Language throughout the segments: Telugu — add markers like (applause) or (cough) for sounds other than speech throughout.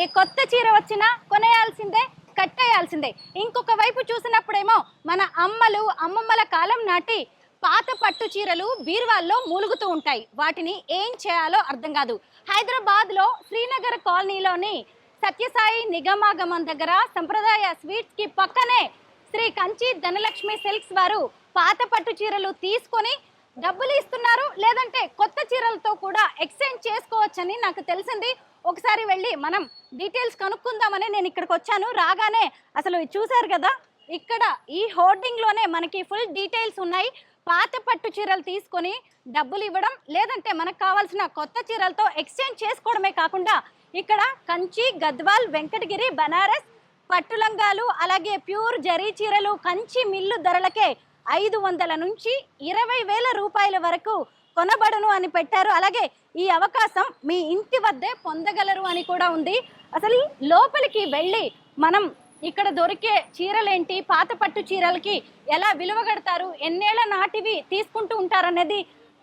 ఏ కొత్త చీర వచ్చినా కొనేయాల్సిందే కట్టేయాల్సిందే. ఇంకొక వైపు చూసినప్పుడేమో మన అమ్మలు అమ్మమ్మల కాలం నాటి పాత పట్టు చీరలు బీరువాల్లో మూలుగుతూ ఉంటాయి. వాటిని ఏం చేయాలో అర్థం కాదు. హైదరాబాద్లో శ్రీనగర్ కాలనీలోని సత్యసాయి నిగమాగమం దగ్గర సంప్రదాయ స్వీట్స్కి పక్కనే శ్రీ కంచి ధనలక్ష్మి సిల్క్స్ వారు పాత పట్టు చీరలు తీసుకొని డబ్బులు ఇస్తున్నారు. లేదంటే కొత్త చీరలతో కూడా ఎక్స్చేంజ్ చేసుకోవచ్చని నాకు తెలిసింది. ఒకసారి వెళ్ళి మనం డీటెయిల్స్ కనుక్కుందామని నేను ఇక్కడికి వచ్చాను. రాగానే అసలు చూశారు కదా ఇక్కడ ఈ హోర్డింగ్లోనే మనకి ఫుల్ డీటెయిల్స్ ఉన్నాయి. పాత పట్టు చీరలు తీసుకొని డబ్బులు ఇవ్వడం లేదంటే మనకు కావాల్సిన కొత్త చీరలతో ఎక్స్చేంజ్ చేసుకోవడమే కాకుండా ఇక్కడ కంచి గద్వాల్ వెంకటగిరి బనారస్ పట్టు లంగాలు అలాగే ప్యూర్ జరీ చీరలు కంచి మిల్లు ధరలకే ఐదు వందల నుంచి ఇరవై వేల రూపాయల వరకు కొనబడును అని పెట్టారు. అలాగే ఈ అవకాశం మీ ఇంటి వద్దే పొందగలరు అని కూడా ఉంది. అసలు లోపలికి వెళ్ళి మనం ఇక్కడ దొరికే చీరలేంటి? పాత పట్టు చీరలకి ఎలా విలువ కడతారు? ఎన్నేళ్ళ నాటివి తీసుకుంటూ ఉంటారనేది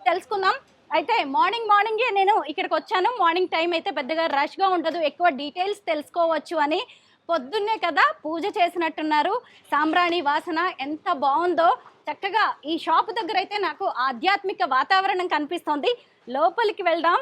తెలుసుకుందాం. అయితే మార్నింగ్ మార్నింగే నేను ఇక్కడికి వచ్చాను. మార్నింగ్ టైం అయితే పెద్దగా రష్గా ఉండదు. ఎక్కువ డీటెయిల్స్ తెలుసుకోవచ్చు అని. పొద్దున్నే కదా పూజ చేసినట్టున్నారు. సాంబ్రాణి వాసన ఎంత బాగుందో. చక్కగా ఈ షాప్ దగ్గర అయితే నాకు ఆధ్యాత్మిక వాతావరణం కనిపిస్తోంది. లోపలికి వెళ్దాం.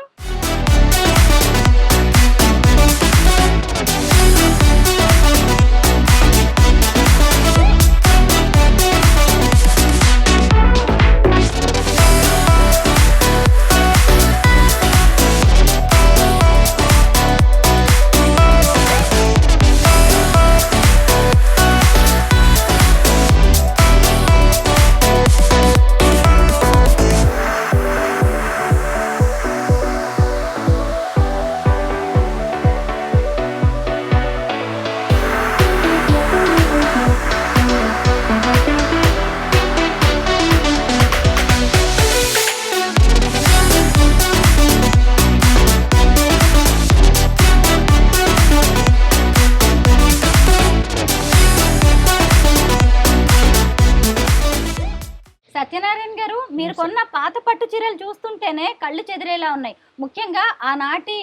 మీరు కొన్న పాత పట్టు చీరలు చూస్తుంటేనే కళ్ళు చెదిరేలా ఉన్నాయి. ముఖ్యంగా ఆనాటి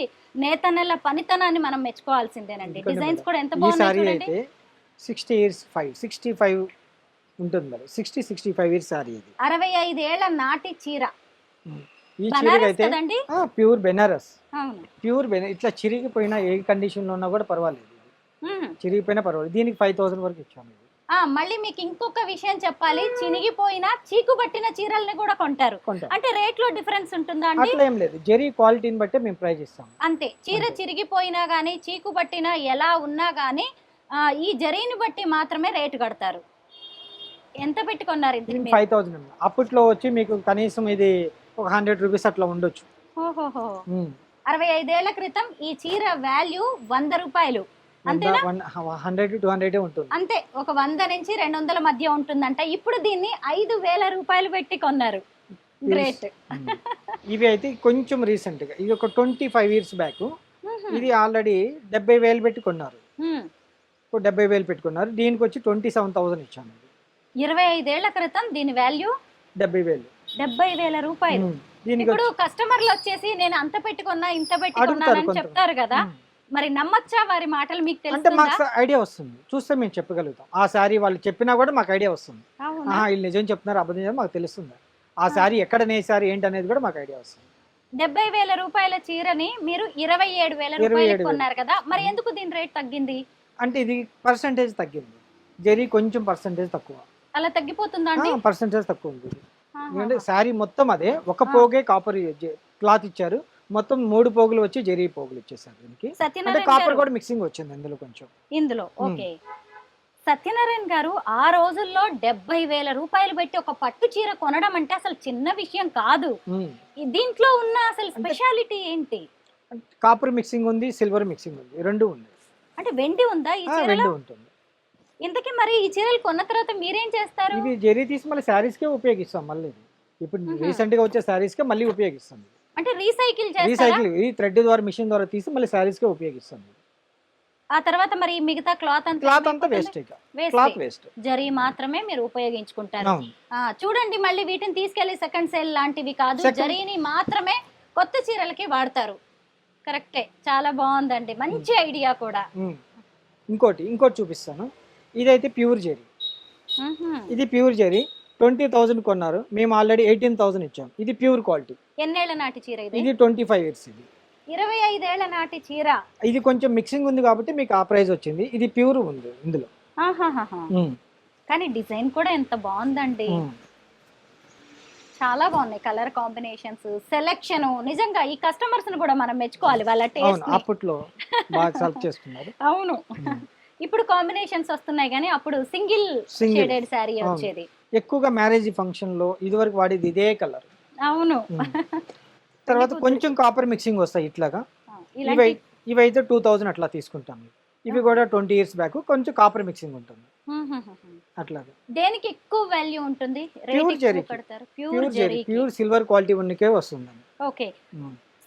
నేతన్నెల పనితనాన్ని మనం మెచ్చుకోవాల్సిందేనండి. డిజైన్స్ కూడా ఎంత బాగున్నాయి చూడండి. Sixty years five sixty five ఉంటుంది మరి. Sixty sixty five years sorry ఇది. అరవై ఐదేళ్ళ నాటి చీర. ఈ చీరకి బనారస్ అయితే కదండి? ప్యూర్ బెనారస్. ప్యూర్ బెన ఇట్లా చిరిగిపోయిన ఏ కండిషన్లో ఉన్నా కూడా పర్వాలేదు. చిరిగిపోయినా పర్వాలేదు. దీనికి ఫైవ్ థౌసండ్ వరకు ఇచ్చాము మళ్ళీ మీకు ఇంకొక విషయం చెప్పాలి. చినిగిపోయిన చీకు పట్టిన చీరల్ని కూడా కొంటారు. కొంటాం అంటే రేట్లో డిఫరెన్స్ ఉంటుందా అండి? అట్లా ఏం లేదు. జెరీ క్వాలిటీని బట్టే మేము ప్రైస్ ఇస్తాం. అంతే. చీర. చిరిగిపోయినా గానీ చీకు పట్టినా ఎలా ఉన్నా గానీ ఈ జరీని బట్టి మాత్రమే రేటు కడతారు. ఎంత పెట్టుకున్నారు? ఫైవ్ థౌసండ్ అప్పట్లో వచ్చి మీకు కనీసం ఇది ఒక హండ్రెడ్ రూపీస్ అట్లా ఉండొచ్చు. అరవై ఐదేళ్ళ క్రితం ఈ చీర వాల్యూ వంద రూపాయలు. అంతేనా? హండ్రెడ్ టూ హండ్రెడ్ ఉంటుంది. అంతే ఒక వంద నుంచి రెండు వందల మధ్య ఉంటుందంట. ఇప్పుడు దీన్ని ఐదు వేల రూపాయలు పెట్టి కొన్నారు. Great um. ఇవి అయితే కొంచెం రీసెంట్గా ఇది ఒక ట్వంటీ ఫైవ్ ఇయర్స్ బ్యాక్ ఇది ఆల్రెడీ డెబ్బై వేలు పెట్టి కొన్నారు. ఇప్పుడు డెబ్బై వేలు పెట్టుకున్నారు దీనికి వచ్చి ట్వంటీ సెవెన్ థౌసండ్ ఇచ్చాను. ఇరవై ఐదేళ్ళ క్రితం దీని వాల్యూ డెబ్బై వేలు. డెబ్బై వేల రూపాయలు. దీనికి ఇప్పుడు కస్టమర్లు వచ్చేసి నేను అంత పెట్టుకున్నా ఇంత పెట్టుకున్నానని. చెప్తారు కదా. మరి నమ్మచ్చా వారి మాటలు మీకు అంటే మాకు ఐడియా వస్తుంది. చూస్తే మేము చెప్పగలుగుతాం. ఆ శారీ వాళ్ళు చెప్పినా కూడా మాకు ఐడియా వస్తుంది? ఆహా వీళ్ళు నిజం చెప్తున్నారు అబద్ధం చెప్తున్నారు మాకు తెలుస్తుంది. ఆ శారీ ఎక్కడ నేసారు ఏంటి అనేది కూడా మాకు ఐడియా వస్తుంది. డెబ్బై వేల రూపాయల చీరని మీరు ఇరవై ఏడు వేల 27,000 రూపాయలు కొన్నారు కదా మరి ఎందుకు దీని రేట్ తగ్గింది? అంటే ఇది పర్సంటేజ్ తగ్గింది. జరీ కొంచెం పర్సంటేజ్ తక్కువ. అలా తగ్గిపోతుందా అండి? పర్సంటేజ్ తక్కువ ఉంది. ఆహా. ఎందుకంటే శారీ మొత్తం అదే ఒక. పోగే కాపర్ క్లాత్ ఇచ్చారు. మొత్తం మూడు పోగులు వచ్చి జరీ పోగులు ఇచ్చేసారు దీనికి. అంటే సత్యనారాయణ కాపర్ కూడా మిక్సింగ్ వచ్చింది అందులో కొంచెం. ఇందులో. ఓకే. సత్యనారాయణ గారు ఆ రోజుల్లో డెబ్బై వేల రూపాయలు పెట్టి ఒక పట్టు చీర కొనడం అంటే అసలు చిన్న విషయం కాదు. దీంట్లో ఉన్న అసలు స్పెషాలిటీ ఏంటి? కాపర్ మిక్సింగ్ ఉంది సిల్వర్ మిక్సింగ్ ఉంది రెండు ఉంది. అంటే వెండి ఉందా ఈ చీరలో? ఉంటుంది. ఇంతకీ మరి ఈ చీరలు కొన్న తర్వాత మీరేం చేస్తారు? ఇది జరీ తీసి మళ్ళీ శారీస్కే ఉపయోగిస్తాం మళ్ళీ. ఇప్పుడు మ్మ్. రీసెంట్గా వచ్చే శారీస్కే మళ్ళీ ఉపయోగిస్తాం. అంటే రీసైకిల్ చేస్తారా? రీసైకిల్ ఇది థ్రెడ్ ద్వారా మిషన్ ద్వారా తీసి మళ్ళీ శారీస్కే ఉపయోగిస్తాం ఇది. ఆ తర్వాత మరి మిగతా క్లాత్ అంతా క్లాత్ అంతా? వేస్ట్. క్లాత్ వేస్ట్ జరీ మాత్రమే మీరు ఉపయోగించుకుంటారు. చూడండి మళ్ళీ వీటిని తీసుకెళ్ళి సెకండ్ సేల్ లాంటివి కాదు. జరీని మాత్రమే కొత్త చీరలకి వాడతారు. కరెక్టే చాలా బాగుందండి. మంచి ఐడియా కూడా. ఉమ్. ఇంకోటి ఇంకోటి చూపిస్తాను. ఇదైతే ప్యూర్ జెరీ. ఇది ప్యూర్ జెరీ. ట్వంటీ థౌజండ్ కొన్నారు. మేము ఆల్రెడీ ఎయిటీన్ థౌసండ్ ఇచ్చాం. ఇది ప్యూర్ క్వాలిటీ. ఎన్నేళ్ళ నాటి చీర ఇది? ఇది ట్వంటీ ఫైవ్ ఇయర్స్ ఇది. ఇరవై ఐదేళ్ళ నాటి చీర. ఇది కొంచెం మిక్సింగ్ ఉంది కాబట్టి మీకు ఆ ప్రైస్ వచ్చింది. ఇది ప్యూర్ ఉంది ఇందులో. కానీ డిజైన్ కూడా ఎంత బాగుందండి. చాలా బాగున్నాయి కలర్ కాంబినేషన్స్ సెలెక్షన్. నిజంగా ఈ కస్టమర్స్ని కూడా మనం మెచ్చుకోవాలి వాళ్ళ టేస్ట్ అప్పట్లో బాగా సెలెక్ట్ చేసుకున్నారు. అవును. ఇప్పుడు కాంబినేషన్స్ వస్తున్నాయి కానీ అప్పుడు సింగిల్. షేడెడ్ శారీ. వచ్చేది. ఎక్కువగా మ్యారేజ్ ఫంక్షన్లో ఇదివరకు వాడేది ఇదే కలర్. అవును. తర్వాత కొంచెం కాపర్ మిక్సింగ్ వస్తాయి ఇట్లాగా. ఇవై ఇవైతే టూ థౌజండ్ అట్లా తీసుకుంటాం ఇవి కూడా ట్వంటీ ఇయర్స్ బ్యాక్ కొంచెం కాపర్ మిక్సింగ్ ఉంటుంది. అట్లాగా. దేనికి ఎక్కువ వాల్యూ ఉంటుంది? జరీకి. కడతారు pure pure zari pure silver quality ఉన్నకే వస్తుంది ఓకే.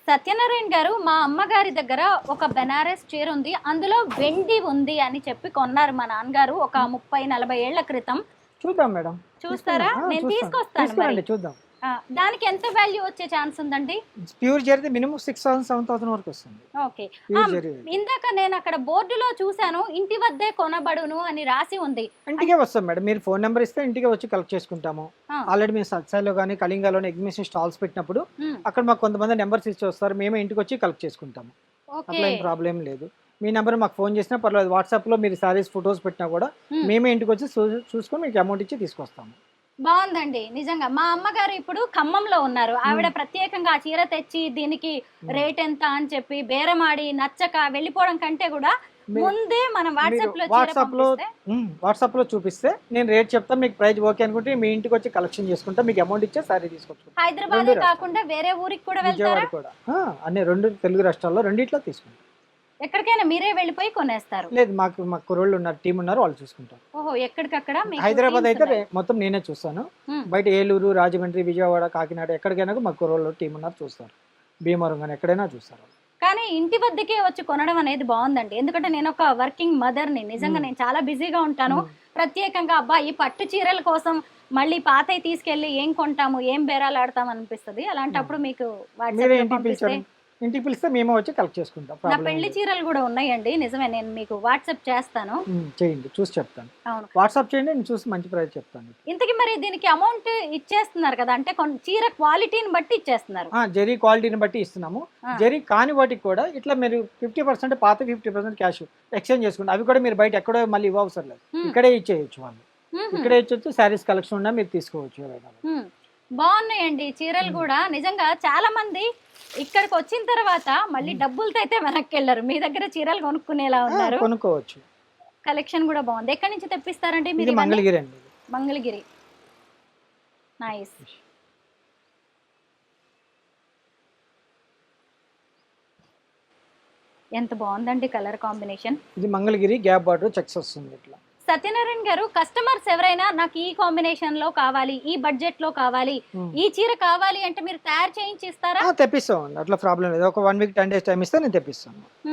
సత్యనారాయణ గారు మా అమ్మగారి దగ్గర ఒక బెనారస్ చీర ఉంది. అందులో వెండి ఉంది అని చెప్పి కొన్నారు మా నాన్నగారు ఒక ముప్పై నలభై ఏళ్ళ క్రితం. చూద్దాం మేడం. చూస్తారా? నేను. తీసుకొస్తాను మరి. తీసుకురండి చూద్దాం దానికి ఎంత వాల్యూ వచ్చే ఛాన్స్ ఉందండి? Pure zari minimum six thousand seven thousand వరకు వస్తుంది. ఓకే. ఇందాక నేను అక్కడ బోర్డులో చూశాను ఇంటి వద్దే కొనబడును అని రాసి ఉంది. ఇంటికే వస్తాం మేడం. మీరు ఫోన్ నెంబర్ ఇస్తే ఇంటికే వచ్చి కలెక్ట్ చేసుకుంటాము. ఆల్రెడీ మేము సత్సాయిలో కానీ కళింగాలో ఎగ్జిబిషన్ స్టాల్స్ పెట్టినప్పుడు అక్కడ మాకు కొంతమంది నెంబర్స్ ఇచ్చి వస్తారు. మేమే ఇంటికి వచ్చి కలెక్ట్ చేసుకుంటాము. అట్లా ప్రాబ్లం లేదు. మీ నెంబర్ మాకు ఫోన్ చేసినా పర్లేదు. వాట్సాప్లో మీరు సారీస్ ఫొటోస్ పెట్టినా కూడా. మేమే ఇంటికి వచ్చి చూసుకొని మీకు అమౌంట్ ఇచ్చి తీసుకొస్తాము. బాగుందండి. నిజంగా మా అమ్మగారు ఇప్పుడు ఖమ్మంలో ఉన్నారు. ఆవిడ ప్రత్యేకంగా ఆ చీర తెచ్చి దీనికి రేట్ ఎంత అని చెప్పి బేరమాడి నచ్చక వెళ్ళిపోవడం కంటే కూడా ముందే మనం వాట్సాప్లో వాట్సాప్లో వాట్సాప్లో చూపిస్తే నేను రేట్ చెప్తాను మీకు ప్రైస్ ఓకే అనుకుంటే మీ ఇంటికి వచ్చి కలెక్షన్ చేసుకుంటా మీకు అమౌంట్ ఇచ్చే సారీ తీసుకొచ్చుకుంటాం. హైదరాబాద్ కాకుండా వేరే ఊరికి కూడా వెళ్తారా? కూడా. అన్ని రెండు తెలుగు రాష్ట్రాల్లో రెండిట్లో తీసుకుంటాం. ఎక్కడికైనా మీరే వెళ్ళిపోయి కొనేస్తారు. లేదు మాకు మా కుర్రోళ్ళు ఉన్నారు టీం ఉన్నారు వాళ్ళు చూసుకుంటారు. ఓహో ఎక్కడికక్కడ మీకు హైదరాబాద్ teams అయితే ఉన్నాయి. మొత్తం నేనే చూస్తాను. Hmm. బయట ఏలూరు రాజమండ్రి విజయవాడ కాకినాడ ఎక్కడికైనా మా కుర్రోళ్ళు టీం ఉన్నారు చూస్తారు. భీమవరం కానీ ఎక్కడైనా చూస్తారు. కానీ ఇంటి వద్దకే వచ్చి కొనడం అనేది బాగుందండి. ఎందుకంటే నేను ఒక వర్కింగ్ మదర్ని నిజంగా. నేను చాలా బిజీగా ఉంటాను. ప్రత్యేకంగా అబ్బా ఈ పట్టు చీరల కోసం మళ్ళీ పాతవి తీసుకెళ్ళి ఏం కొంటాము ఏం బేరాలు ఆడతాం అనిపిస్తుంది. అలాంటప్పుడు మీకు మీరే వాట్సాప్ పంపిస్తే పిలిచారు ఇంటికి పిలిస్తే మేమే వచ్చి కలెక్ట్ చేసుకుంటాం. నా పెళ్ళి చీరలు కూడా ఉన్నాయండి. నిజమే నేను మీకు వాట్సాప్ చేస్తాను. చేయండి చూసి చెప్తాను. అవును. వాట్సాప్ చేయండి నేను చూసి మంచి ప్రైస్ చెప్తాను. ఇంతకీ మరి దీనికి అమౌంట్ ఇచ్చేస్తున్నారు కదా అంటే చీర క్వాలిటీని బట్టి ఇచ్చేస్తున్నారు. జరీ క్వాలిటీని బట్టి ఇస్తున్నాము. జరీ కాని వాటికి కూడా ఇట్లా మీరు ఫిఫ్టీ పర్సెంట్ పాత ఫిఫ్టీ పర్సెంట్ క్యాష్ ఎక్స్చేంజ్ చేసుకుంటాం అవి కూడా మీరు బయట ఎక్కడో మళ్ళీ ఇవ్వవసరం లేదు. ఇక్కడే ఇచ్చేయచ్చు వాళ్ళు. ఇక్కడే ఇచ్చొచ్చు శారీస్ కలెక్షన్ ఉన్నా మీరు తీసుకోవచ్చు. బాగున్నాయండి చీరలు కూడా. నిజంగా చాలా మంది ఇక్కడికి వచ్చిన తర్వాత మళ్ళీ డబ్బులతో అయితే వెనక్కి వెళ్ళరు. మీ దగ్గర చీరలు కొనుక్కునేలా ఉన్నారు? కొనుక్కోవచ్చు. కలెక్షన్ కూడా బాగుంది. ఎక్కడి నుంచి తెప్పిస్తారండి మీరు? మంగళగిరి అండి. మంగళగిరి. నైస్ ఎంత బాగుందండి కలర్ కాంబినేషన్. ఇది మంగళగిరి గ్యాప్ బార్డర్ చెక్స్ వస్తుంది ఇట్లా. సత్యనారాయణ గారు కస్టమర్స్ ఎవరైనా నాకు ఈ కాంబినేషన్లో కావాలి ఈ బడ్జెట్లో కావాలి మ్మ్. ఈ చీర కావాలి అంటే మీరు తయారు చేయించి ఇస్తారా తెప్పిస్తాం అట్లా ప్రాబ్లం లేదు. ఒక one week ten days time ఇస్తే నేను తెప్పిస్తాను.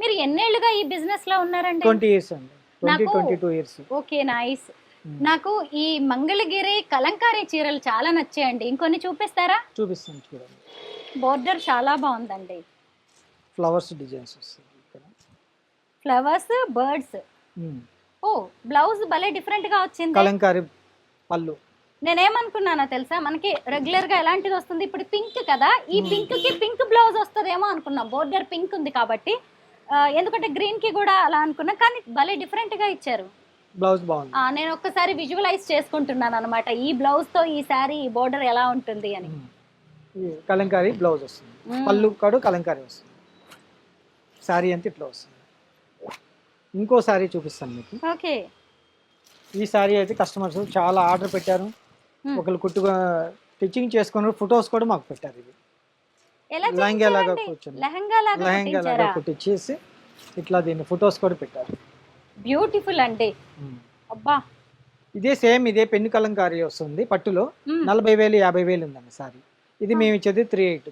మీరు ఎన్నేళ్ళుగా ఈ బిజినెస్లో ఉన్నారండి? ట్వంటీ ఇయర్స్ అండి. ట్వంటీ నాకు- twenty two years. Okay nice నాకు ఈ మంగళగిరి కలంకారీ చీరలు చాలా నచ్చాయండి. ఇంకొన్ని చూపిస్తారా? చూపిస్తాను చూడండి. బోర్డర్ చాలా బాగుందండి. Flowers designs flowers birds. ఓ బ్లౌజ్ భలే డిఫరెంట్గా వచ్చింది. కలంకారీ పళ్ళు. నేనేమనుకున్నానో తెలుసా? మనకి రెగ్యులర్గా ఎలాంటిది వస్తుంది? ఇప్పుడు పింక్ కదా. ఈ పింక్కి పింక్ బ్లౌజ్ వస్తుందేమో అనుకున్నాం. బోర్డర్ పింక్ ఉంది కాబట్టి. ఎందుకంటే గ్రీన్కి కూడా అలా అనుకున్నా. కానీ భలే డిఫరెంట్గా ఇచ్చారు. బ్లౌజ్ బాగుంది. ఆ, నేను ఒక్కసారి విజువలైజ్ చేసుకుంటున్నాను అనమాట ఈ బ్లౌజ్తో ఈ శారీ ఈ బోర్డర్ ఎలా ఉంటుంది అని. ఈ కలంకారీ బ్లౌజ్ వస్తుంది. మ్మ్. పళ్ళు కాడు కలంకారీ వస్తుంది. శారీ అంతా ఇట్లా వస్తుంది. ఇంకో శారీ చూపిస్తాను మీకు. ఓకే. ఈ శారీ అయితే కస్టమర్స్ చాలా ఆర్డర్ పెట్టారు. ఒకరు కుట్టుగా స్టిచ్చింగ్ చేసుకున్నారు ఫొటోస్ కూడా మాకు పెట్టారు ఇవి. ఎలా లెహంగా లాగా? కూర్చొని లెహంగా లాగా కుట్టించేసి ఇట్లా దీన్ని ఫొటోస్ కూడా పెట్టారు. బ్యూటిఫుల్ అండి. అబ్బా. ఇదే సేమ్ ఇదే పెన్ను కలంకారీ వస్తుంది పట్టులో. నలభై వేలు యాభై వేలు ఉందండి సారీ. ఇది మేము ఇచ్చేది త్రీ ఎయిట్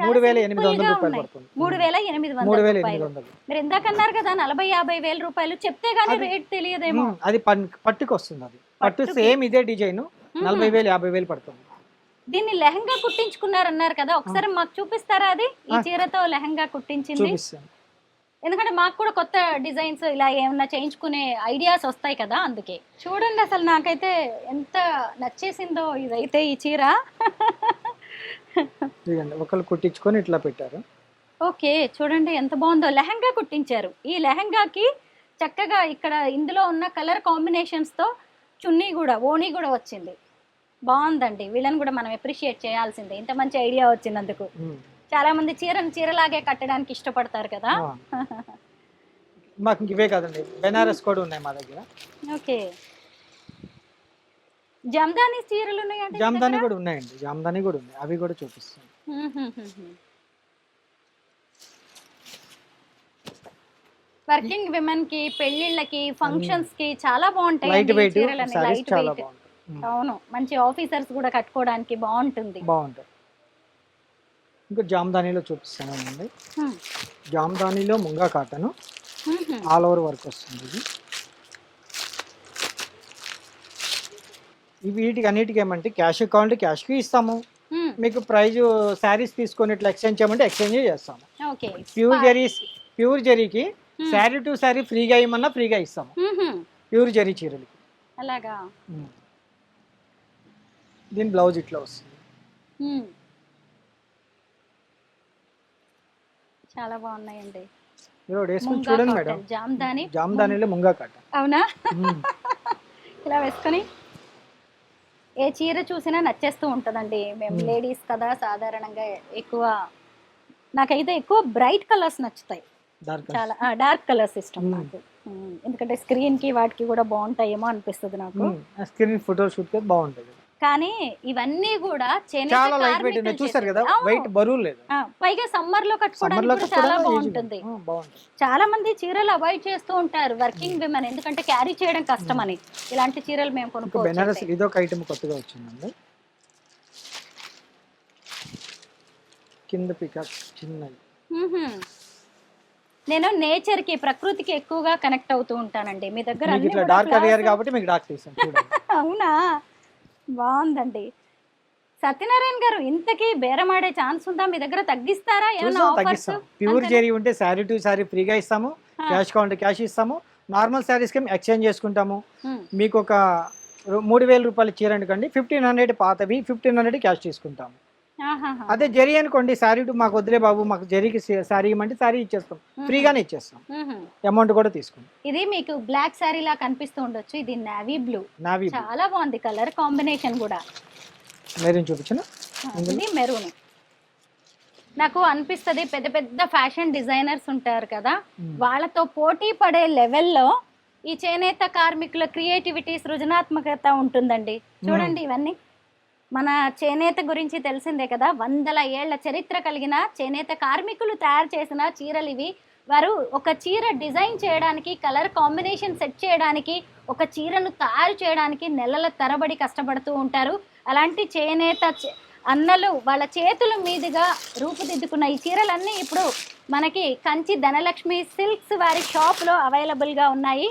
మూడు వేల ఎనిమిది వందల రూపాయలు. పడుతుంది. మూడు వేల ఎనిమిది మూడు వేల ఎనిమిది వందలు. మీరు ఇందాక అన్నారు కదా నలభై యాభై వేల రూపాయలు చెప్తే గానీ రేట్ తెలియదేమో. అది పట్టుకు వస్తుంది అది. పట్టు. సేమ్ ఇదే డిజైన్. నలభై వేలు యాభై వేలు పడుతుంది. దీన్ని లెహంగా కుట్టించుకున్నారన్నారు కదా ఒకసారి మాకు చూపిస్తారా అది? ఈ. చీరతో లెహంగా కుట్టించింది? ఎందుకంటే మాకు కూడా కొత్త డిజైన్స్ ఇలా ఏమన్నా చేయించుకునే ఐడియాస్ వస్తాయి కదా అందుకే. చూడండి అసలు నాకైతే ఎంత నచ్చేసిందో ఇదైతే ఈ చీర. (laughs) ఇదిగోండి ఒకళ్ళు కుట్టించుకొని ఇట్లా పెట్టారు. ఓకే చూడండి ఎంత బాగుందో. లెహంగా కుట్టించారు. ఈ లెహంగాకి చక్కగా ఇక్కడ ఇందులో ఉన్న కలర్ కాంబినేషన్స్తో చున్నీ కూడా ఓణీ కూడా వచ్చింది. బాగుందండి. వీళ్ళని కూడా మనం అప్రిషియేట్ చేయాల్సిందే. ఇంత మంచి ఐడియా వచ్చినందుకు. చాలా మంది చీరను చీరలాగే కట్టడానికి ఇష్టపడతారు కదా. మాకు ఇవే కాదండి. బెనారస్ కూడా ఉన్నాయి మా దగ్గర. ఓకే. జమ్దాని చీరలు ఉన్నాయండి జామ్దాని? కూడా ఉన్నాయండి. జామ్దాని కూడా ఉన్నాయి. అవి కూడా చూపిస్తాను. వర్కింగ్ విమెన్కి పెళ్ళిళ్ళకి ఫంక్షన్స్కి చాలా బాగుంటాయి లైట్ వెయిట్ లైట్ వెయిట్. అవును. మంచి ఆఫీసర్స్ కూడా కట్టుకోవడానికి బాగుంటుంది. బాగుంటాయి. ఇంకా జామ్దానిలో చూపిస్తానండి. జామ్దానిలో ముంగా కాటన్. ఆల్ ఓవర్ వర్క్ వస్తుంది ఇది. వీటికి అన్నిటికీ ఏమంటే క్యాష్ కావాలంటే క్యాష్కి ఇస్తాము మ్మ్. మీకు ప్రైజ్ శారీస్ తీసుకొని ఇట్లా ఎక్స్చేంజ్ చేయమంటే ఎక్స్చేంజ్ చేస్తాము ప్యూర్ జరీ ప్యూర్ జరీకి. శారీ టు శారీ ఫ్రీగా ఇవ్వమన్నా ఫ్రీగా ఇస్తాము. ప్యూర్ జరీ చీరలకి అలాగా. దీని బ్లౌజ్ ఇట్లా వస్తుంది. చాలా బాగున్నాయండి వేసుకొని చూడండి మేడం జామ్దాని జామ్దానిలో ముంగా కాటన్ అవునా. (laughs) ఇలా వేసుకొని ఏ చీర చూసినా నచ్చేస్తూ ఉంటుందండి. మేము. లేడీస్ కదా సాధారణంగా ఎక్కువ నాకైతే ఎక్కువ బ్రైట్ కలర్స్ నచ్చుతాయి. చాలా డార్క్ కలర్స్ ఇష్టం. నాకు. ఎందుకంటే స్క్రీన్కి వాటికి కూడా బాగుంటాయేమో అనిపిస్తుంది నాకు. స్క్రీన్ ఫోటో షూట్ బాగుంటుంది. కానీ ఇవన్నీ కూడా చాలా లైట్ వెయిట్ ఉన్నాయి. చూసారు కదా. వెయిట్ బరువు లేదు. పైగా సమ్మర్లో కట్టుకోవడానికి చాలా బాగుంటుంది. చాలా మంది చీరలు అవాయిడ్ చేస్తూ ఉంటారు. వర్కింగ్ విమెన్ ఎందుకంటే క్యారీ చేయడం కష్టం అని ఇలాంటి చీరలు మేము ఇంకా బెనారస్ కొనుక్కోవచ్చు ఇదొక ఐటమ్ కొత్తగా వచ్చిందండి. కింద పికాక్ చిన్నది. నేను నేచర్కి ప్రకృతికి ఎక్కువగా కనెక్ట్ అవుతూ ఉంటానండి. మీ దగ్గర డార్క్ అడిగారు కాబట్టి మీకు డార్క్ (laughs) అవునా? బాగుందండి. సత్యనారాయణ గారు ఇంతకీ బేరమాడే ఛాన్స్ ఉందా? మీ దగ్గర తగ్గిస్తారా? ఏమైనా ఆఫర్స్? తగ్గిస్తాం. ప్యూర్ జరీ ఉంటే శారీ టు శారీ ఫ్రీగా ఇస్తాము. క్యాష్ కావాలంటే క్యాష్ ఇస్తాము. నార్మల్ శారీస్కి ఎక్స్చేంజ్ చేసుకుంటాము. మీకు ఒక మూడు వేల రూపాయలు చీర అనుకోండి ఫిఫ్టీన్ హండ్రెడ్ పాతవి ఫిఫ్టీన్ హండ్రెడ్ క్యాష్ తీసుకుంటాము. అదే జరీ అనుకోండి శారీ మాకు వదిలే బాబు మాకు జరీకి శారీ ఇవ్వమంటే శారీ ఇచ్చేస్తాం. ఫ్రీగానే ఇచ్చేస్తాం. అమౌంట్ కూడా తీసుకుంటాం ఇది మీకు బ్లాక్ శారీ లా కనిపిస్తూ ఉండొచ్చు. ఇది నావీ బ్లూ. నావి చాలా బాగుంది కలర్ కాంబినేషన్ కూడా. మెరూన్ చూపించిన? ఇది మెరూన్. నాకు అనిపిస్తది పెద్ద పెద్ద ఫ్యాషన్ డిజైనర్స్ ఉంటారు కదా వాళ్ళతో పోటీ పడే లెవెల్లో ఈ చేనేత కార్మికుల క్రియేటివిటీ సృజనాత్మకత ఉంటుందండి. చూడండి ఇవన్నీ. మన చేనేత గురించి తెలిసిందే కదా. వందల ఏళ్ళ చరిత్ర కలిగిన చేనేత కార్మికులు తయారు చేసిన చీరలు ఇవి. వారు ఒక చీర డిజైన్ చేయడానికి కలర్ కాంబినేషన్ సెట్ చేయడానికి ఒక చీరను తయారు చేయడానికి నెలల తరబడి కష్టపడుతూ ఉంటారు. అలాంటి చేనేత అన్నలు వాళ్ళ చేతుల మీదుగా రూపుదిద్దుకున్న ఈ చీరలన్నీ ఇప్పుడు మనకి కంచి ధనలక్ష్మి సిల్క్స్ వారి షాప్లో అవైలబుల్గా ఉన్నాయి.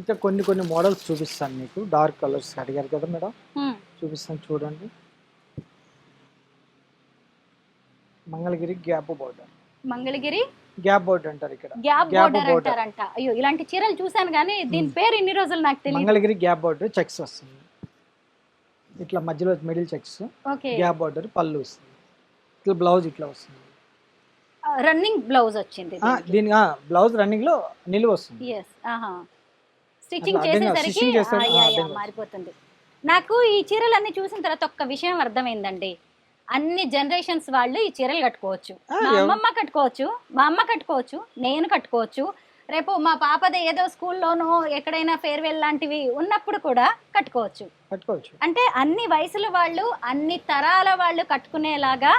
ఇంకా కొన్ని కొన్ని మోడల్స్ చూపిస్తాను మీకు. డార్క్ కలర్స్ అడిగారు కదా మేడం. చూపిస్తాను చూడండి. Mangalagiri gap border. Mangalagiri? Gap border అంటారు ఇక్కడ. Gap border. అంటారంట. అయ్యో ఇలాంటి చీరలు చూసాను కానీ దీని పేరు ఇన్ని రోజులు నాకు తెలియదు మంగళగిరి గ్యాప్ బోర్డర్ చెక్స్ వస్తుంది. ఇట్లా మధ్యలో middle checks. Okay. Gap border పళ్ళు వస్తుంది. ఇట్లా బ్లౌజ్ ఇట్లా వస్తుంది. రన్నింగ్ బ్లౌజ్ వచ్చింది దీని బ్లౌజ్ రన్నింగ్లో నిలువ వస్తుంది. స్టిచ్చింగ్. చేసేసరికి. మారిపోతుంది. నాకు ఈ చీరలన్నీ చూసిన తర్వాత ఒక్క విషయం అర్థమైందండి. అన్ని జనరేషన్స్ వాళ్ళు ఈ చీరలు కట్టుకోవచ్చు. మా అమ్మమ్మ కట్టుకోవచ్చు మా అమ్మ కట్టుకోవచ్చు నేను కట్టుకోవచ్చు. రేపు మా పాపది ఏదో స్కూల్లోనో ఎక్కడైనా ఫేర్వెల్ లాంటివి ఉన్నప్పుడు కూడా కట్టుకోవచ్చు. పట్టుకోవచ్చు అంటే అన్ని వయసుల వాళ్ళు అన్ని తరాల వాళ్ళు కట్టుకునేలాగా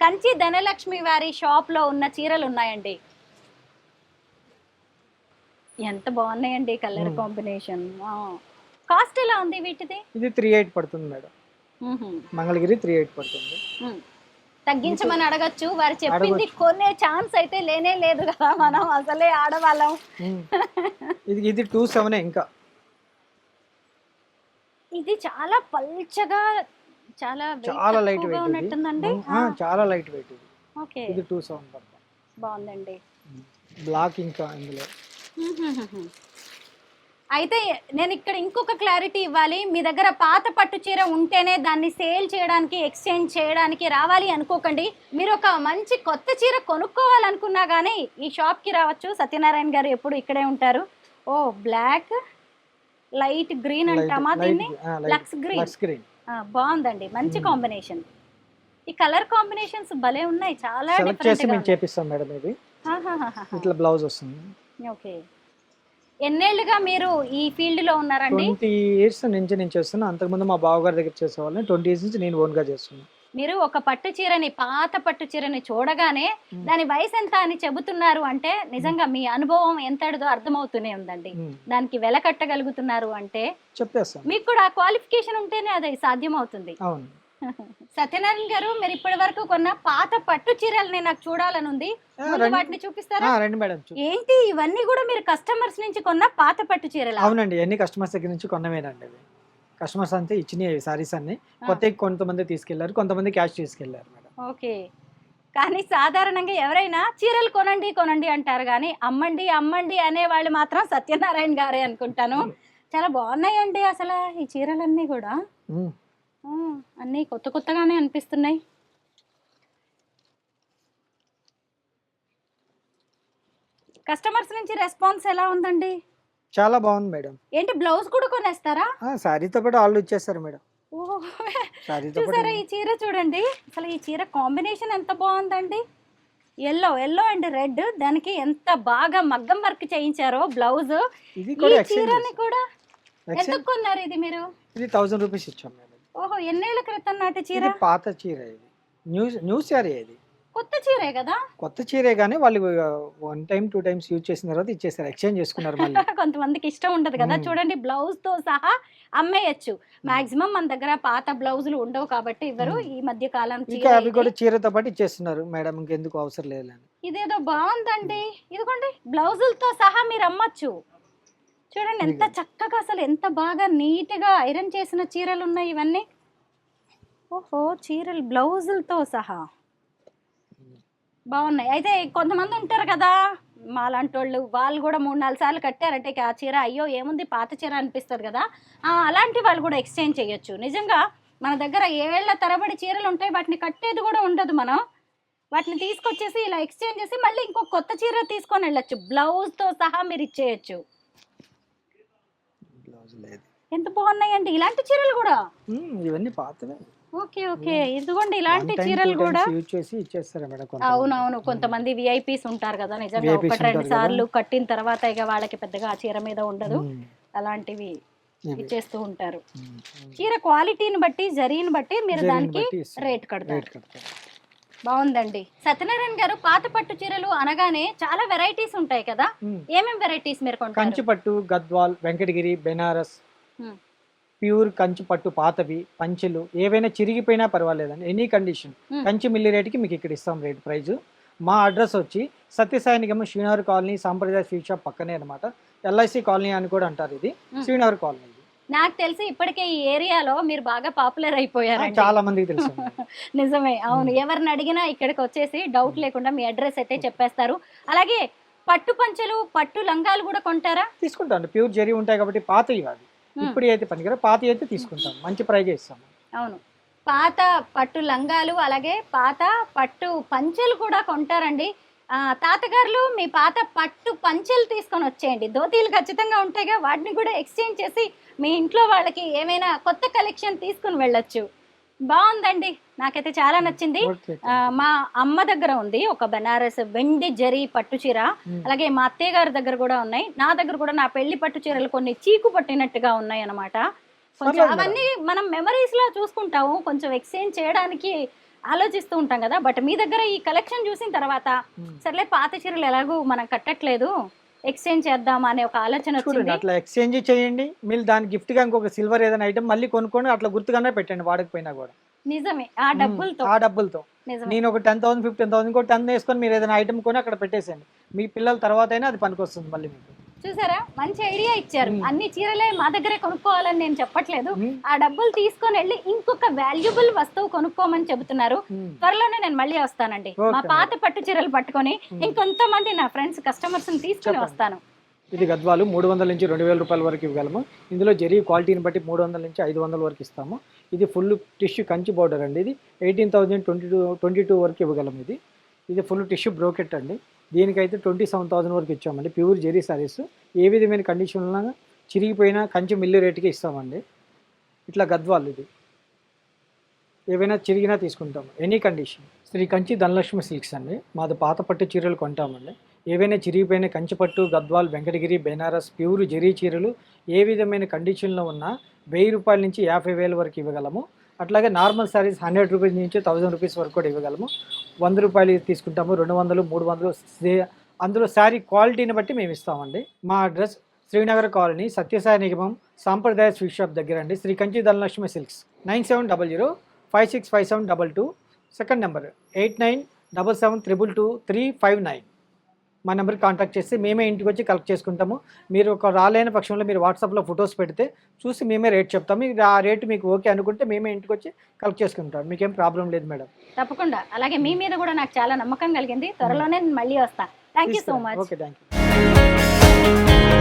కంచి ధనలక్ష్మి వారి షాప్లో ఉన్న చీరలు ఉన్నాయండి. ఎంత బాగున్నాయండి కలర్. కాంబినేషన్. కాస్ట్ ఎలా ఉంది వీటిది? ఇది త్రీ ఎయిట్ పడుతుంది మేడం. మంగళగిరి త్రీ ఎయిట్ పడుతుంది. తగ్గించమని అడగచ్చు. వారు చెప్పింది కొనే ఛాన్స్ అయితే లేనే లేదు కదా. మనం అసలే ఆడవాళ్ళం. ఇది ఇది టూ సెవెన్ ఇంకా. ఇది చాలా పల్చగా చాలా చాలా లైట్ వెయిట్ ఉన్నట్టుందండి? చాలా లైట్ వెయిట్ ఇది. ఓకే. ఇది టూ సెవెన్ పడతాం బాగుందండి. బ్లాక్ ఇంకా ఇందులో. అయితే నేను ఇక్కడ ఇంకొక క్లారిటీ ఇవ్వాలి. మీ దగ్గర పాత పట్టు చీర ఉంటేనే దాన్ని సేల్ చేయడానికి ఎక్స్చేంజ్ చేయడానికి రావాలి అనుకోకండి. మీరు ఒక మంచి కొత్త చీర కొనుక్కోవాలనుకున్నా కానీ ఈ షాప్కి రావచ్చు. సత్యనారాయణ గారు ఎప్పుడు ఇక్కడే ఉంటారు. ఓ బ్లాక్ లైట్ గ్రీన్ అంటామా దీన్ని? లక్స్ గ్రీన్ బాగుందండి. మంచి కాంబినేషన్ ఈ కలర్ కాంబినేషన్స్ భలే ఉన్నాయి. చాలా డిఫరెంట్ చేపిస్తాం మేడం ఇది. ఇట్లా బ్లౌజ్ వస్తుంది. ఓకే. ఎన్నేళ్ళుగా మీరు ఈ ఫీల్డ్లో ఉన్నారండి? ట్వంటీ ఇయర్స్ నుంచి నేను చేస్తున్నా. అంతకుముందు మా బావగారి దగ్గర చేసేవాళ్ళని ట్వంటీ ఇయర్స్ నుంచి నేను ఓన్గా చేస్తున్నా. మీరు ఒక పట్టు చీరని పాత పట్టు చీరని చూడగానే. దాని వయసు ఎంత అని చెబుతున్నారు అంటే నిజంగా మీ అనుభవం ఎంతటిదో అర్థమవుతూనే ఉందండి. దానికి వెల కట్టగలుగుతున్నారు అంటే చెప్పేస్తాం మీకు కూడా క్వాలిఫికేషన్ ఉంటేనే అది సాధ్యం అవుతుంది అవును. సత్యనారాయణ గారు మీరు ఇప్పటి వరకు కొన్న పాత పట్టు చీరల్ని నాకు చూడాలని ఉంది. వాటిని చూపిస్తారా? రండి మేడం ఏంటి ఇవన్నీ కూడా మీరు కస్టమర్స్ నుంచి కొన్న పాత పట్టు చీరలు? అవునండి అన్ని కస్టమర్స్ దగ్గర నుంచి కొన్నవేనండి అవి. కస్టమర్స్ అంతే ఇచ్చినాయి సారీస్ అన్ని. కొత్త కొంతమంది తీసుకెళ్ళారు కొంతమంది క్యాష్ తీసుకెళ్ళారు మేడం. ఓకే. కానీ సాధారణంగా ఎవరైనా చీరలు కొనండి కొనండి అంటారు కానీ అమ్మండి అమ్మండి అనే వాళ్ళు మాత్రం సత్యనారాయణ గారే అనుకుంటాను. చాలా బాగున్నాయండి అసలు ఈ చీరలన్నీ కూడా. అన్నీ కొత్త కొత్తగానే అనిపిస్తున్నాయి. కస్టమర్స్ నుంచి రెస్పాన్స్ ఎలా ఉందండి? చాలా బాగుంది మేడం. ఏంటి బ్లౌజ్ కూడా కొనేస్తారా? ఆ, శారీతో పాటు ఆళ్ళు ఇచ్చేస్తారు మేడం. చూసారా ఈ చీర చూడండి. అసలు ఈ చీర కాంబినేషన్ ఎంత బాగుందండి. Yellow yellow and red. దానికి ఎంత బాగా మగ్గం వర్క్ చేయించారో బ్లౌజ్. ఈ చీరని కూడా ఎందుకు కొన్నారు ఇది మీరు? ఇది థౌసండ్ రూపీస్ ఇచ్చాం ఓహో ఎన్నేళ్ళ క్రితం నాటి చీర? ఇది పాత చీర ఇది. న్యూ న్యూ శారీ ఇది. కొత్త చీరే కదా? కొత్త చీరే కానీ వాళ్ళు one time two times use చేసిన తర్వాత ఇచ్చేస్తారు ఎక్స్చేంజ్ చేసుకున్నారు మళ్ళీ. (laughs) కొంతమందికి ఇష్టం ఉండదు కదా. చూడండి బ్లౌజ్తో సహా అమ్మేయచ్చు. మాక్సిమం మన దగ్గర పాత బ్లౌజులు ఉండవు కాబట్టి ఇవ్వరు. ఈ మధ్య కాలం ఇంకా చీర అవి. కూడా చీరతో పాటు ఇచ్చేస్తున్నారు. మేడం ఇంకెందుకు అవసరం లేదు అని ఇదేదో బాగుందండి. ఇదిగోండి బ్లౌజులతో సహా మీరు అమ్మచ్చు. చూడండి ఎంత. చక్కగా అసలు ఎంత బాగా నీట్గా ఐరన్ చేసిన చీరలు ఉన్నాయి ఇవన్నీ. ఓహో చీరలు బ్లౌజులతో సహా. బాగున్నాయి. అయితే కొంతమంది ఉంటారు కదా మాలాంటి వాళ్ళు వాళ్ళు కూడా మూడు నాలుగు సార్లు కట్టారంటే ఆ చీర అయ్యో ఏముంది పాత చీర అనిపిస్తుంది కదా. అలాంటి వాళ్ళు కూడా ఎక్స్చేంజ్ చేయొచ్చు. నిజంగా మన దగ్గర ఏళ్ళ తరబడి చీరలు ఉంటాయి వాటిని కట్టేది కూడా ఉండదు మనం. వాటిని తీసుకొచ్చేసి ఇలా ఎక్స్చేంజ్ చేసి మళ్ళీ ఇంకో కొత్త చీర తీసుకొని వెళ్ళొచ్చు. బ్లౌజ్తో సహా మీరు ఇచ్చేయచ్చు. లేదు. ఎంత బాగున్నాయండి? ఇలాంటి చీరలు కూడా? ఇవన్నీ పాతవే. Okay okay. ఇదిగోండి ఇలాంటి చీరలు కూడా. యూజ్ చేసి ఇచ్చేస్తారు మేడం. అవునవును కొంతమంది విఐపీస్ ఉంటారు కదా నిజంగా ఒకటి రెండు. సార్లు కట్టిన తర్వాత ఇక వాళ్ళకి పెద్దగా ఆ చీర మీద ఉండదు. అలాంటివి. ఇచ్చేస్తూ ఉంటారు. చీర క్వాలిటీని బట్టి జరీని బట్టి మీరు దానికి రేట్ కడతారు. బాగుందండి సత్యనారాయణ గారు పాత పట్టు చీరలు అనగానే చాలా వెరైటీస్ ఉంటాయి కదా ఉమ్. ఏమేం వెరైటీస్ మీరు కొంటారు కంచి పట్టు గద్వాల్ వెంకటగిరి బెనారస్. ప్యూర్ కంచి పట్టు పాతవి పంచెలు ఏవైనా చిరిగిపోయినా పర్వాలేదండి ఎనీ కండిషన్. కంచి మిల్లి రేటుకి మీకు ఇక్కడ ఇస్తాం రేట్ ప్రైస్ మా అడ్రస్ వచ్చి Satyasainigama Srinagar colony Sampradaya sweet shop పక్కనే అనమాట ఎల్ఐసి కాలనీ అని కూడా అంటారు ఇది. శ్రీనగర్ కాలనీ. నాకు తెలిసి ఇప్పటికే ఈ ఏరియాలో మీరు బాగా పాపులర్ ఆ, అయిపోయారండి చాలా మందికి తెలుసు. (laughs) నిజమే అవును. ఎవరిని అడిగినా ఇక్కడికి వచ్చేసి డౌట్ లేకుండా మీ అడ్రస్ అయితే చెప్పేస్తారు. అలాగే పట్టు పంచలు పట్టు లంగాలు కూడా కొంటారా? తీసుకుంటాను ప్యూర్ జరీ ఉంటాయి కాబట్టి అవి ఉమ్. ఇప్పుడు అయితే పనికిరా పాత అయితే తీసుకుంటాం. మంచి ప్రైజ్ ఇస్తాం అవును. పాత పట్టు లంగాలు అలాగే పాత పట్టు పంచెలు కూడా కొంటారండి. తాతగారులు మీ పాత పట్టు పంచెలు తీసుకొని వచ్చేయండి. ధోతీలు ఖచ్చితంగా ఉంటాయిగా వాటిని కూడా ఎక్స్చేంజ్ చేసి మీ ఇంట్లో వాళ్ళకి ఏమైనా కొత్త కలెక్షన్ తీసుకుని వెళ్ళొచ్చు. బాగుందండి. నాకైతే చాలా నచ్చింది. మా అమ్మ దగ్గర ఉంది ఒక బెనారస్ వెండి జరీ పట్టు చీర. అలాగే మా అత్తయ్య గారి దగ్గర కూడా ఉన్నాయి. నా దగ్గర కూడా నా పెళ్ళి పట్టు చీరలు కొన్ని చీకు పట్టినట్టుగా ఉన్నాయి అన్నమాట కొంచెం అవన్నీ మనం మెమరీస్లో చూసుకుంటాము. కొంచెం ఎక్స్చేంజ్ చేయడానికి ఆలోచిస్తూ ఉంటాం కదా. బట్ మీ దగ్గర ఈ కలెక్షన్ చూసిన తర్వాత. సర్లే పాత చీరలు ఎలాగూ మనం కట్టట్లేదు ఎక్స్చేంజ్ చేద్దాం అనే ఒక ఆలోచన చూడండి అట్లా ఎక్స్చేంజ్ చేయండి. మీరు దాని గిఫ్ట్గా ఇంకొక సిల్వర్ ఏదైనా ఐటమ్ మళ్ళీ కొనుక్కొని అట్లా గుర్తుగానే పెట్టండి వాడకపోయినా కూడా. నిజమే ఆ డబ్బులతో. ఆ డబ్బులతో. నేను ఒక టెన్ థౌసండ్ ఫిఫ్టీన్ థౌసండ్ కూడా టెన్ వేసుకొని మీరు ఏదైనా ఐటమ్ కొని అక్కడ పెట్టేసేయండి. మీ పిల్లల తర్వాత అయినా అది పనికొస్తుంది మళ్ళీ మీకు. చూసారా? మంచి ఐడియా ఇచ్చారు. అన్ని చీరలే మా దగ్గరే కొనుక్కోవాలని నేను చెప్పట్లేదు. ఆ డబ్బులు తీసుకొని వెళ్ళి ఇంకొక వాల్యుబుల్ వస్తువు కొనుక్కోమని చెబుతున్నారు. త్వరలోనే నేను మళ్ళీ వస్తానండి. మా పాత పట్టు చీరలు పట్టుకొని. ఇంకొంతమంది నా ఫ్రెండ్స్ కస్టమర్స్ తీసుకొని. వస్తాను. ఇది గద్వాలు. మూడు వందల నుంచి రెండు వేల రూపాయల వరకు ఇవ్వగలము. ఇందులో జరీ క్వాలిటీని బట్టి మూడు వందల నుంచి ఐదు వందల వరకు ఇస్తాము. ఇది ఫుల్ టిష్యూ కంచి బోర్డర్ అండి ఇది. Eighteen thousand twenty two twenty two వరకు ఇవ్వగలము ఇది. ఇది ఫుల్ టిష్యూ బ్రోకెట్ అండి. దీనికైతే ట్వంటీ సెవెన్ థౌసండ్ వరకు ఇచ్చామండి. ప్యూర్ జెరీ సారీస్ ఏ విధమైన కండిషన్లో చిరిగిపోయినా కంచి మిల్లు రేటుకి ఇస్తామండి. ఇట్లా గద్వాలు ఇది. ఏవైనా చిరిగినా తీసుకుంటాం. Any condition Sri Kanchi Dhanalakshmi silks అండి. మాది పాత పట్టు చీరలు కొంటామండి. ఏవైనా చిరిగిపోయిన కంచిపట్టు గద్వాల్ వెంకటగిరి బెనారస్ ప్యూర్ జెరీ చీరలు ఏ విధమైన కండిషన్లో ఉన్నా వెయ్యి రూపాయల నుంచి యాభై వేల వరకు ఇవ్వగలము. అట్లాగే నార్మల్ శారీస్ హండ్రెడ్ రూపీస్ నుంచి థౌజండ్ రూపీస్ వరకు కూడా ఇవ్వగలము. వంద రూపాయలు తీసుకుంటాము రెండు వందలు మూడు వందలు అందులో శారీ క్వాలిటీని బట్టి మేము ఇస్తామండి. మా address Srinagar colony Satyasai Nigamam Sampradaya sweet shop దగ్గర అండి Sri Kanchi Dhanalakshmi silks nine seven double zero five six five seven double two second number eight nine double seven triple two three five nine. మా నెంబర్కి కాంటాక్ట్ చేస్తే మేమే ఇంటికి వచ్చి కలెక్ట్ చేసుకుంటాము. మీరు ఒక రాలేని పక్షంలో మీరు వాట్సాప్లో ఫొటోస్ పెడితే చూసి మేమే రేట్ చెప్తాము. మీకు ఆ రేటు మీకు ఓకే అనుకుంటే మేమే ఇంటికి వచ్చి కలెక్ట్ చేసుకుంటాం మీకేం ప్రాబ్లం లేదు మేడం తప్పకుండా. అలాగే మీ మీద కూడా నాకు చాలా నమ్మకం కలిగింది. త్వరలోనే మళ్ళీ వస్తా. Thank you so much okay thank you